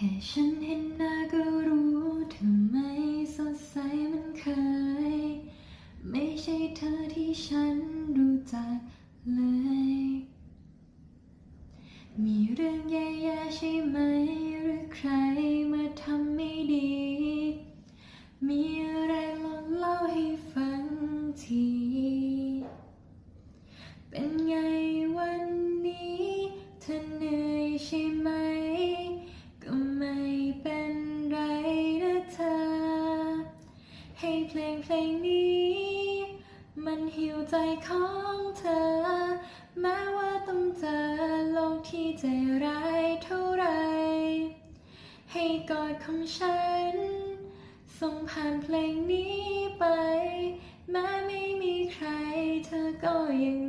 ค่ฉันเห็นหน้าก็รู้เธอไม่สดใสเหมันเคย ไม่ใช่เธอที่ฉันรู้จักเลย มีเรื่องแย่ๆใช่ไหม หรือใครมาทำไม่ดี มีอะไรลองเล่าให้ฟังที เป็นไงวันนี้ เธอเหนื่อยใช่ไหม ให้เพลงเพลงนี้ มันหิวใจของเธอ แม้ว่าต้องเจอโลกที่ใจร้ายเท่าไร ให้กอดของฉัน ส่งผ่านเพลงนี้ไป แม้ไม่มีใครเธอก็ยัง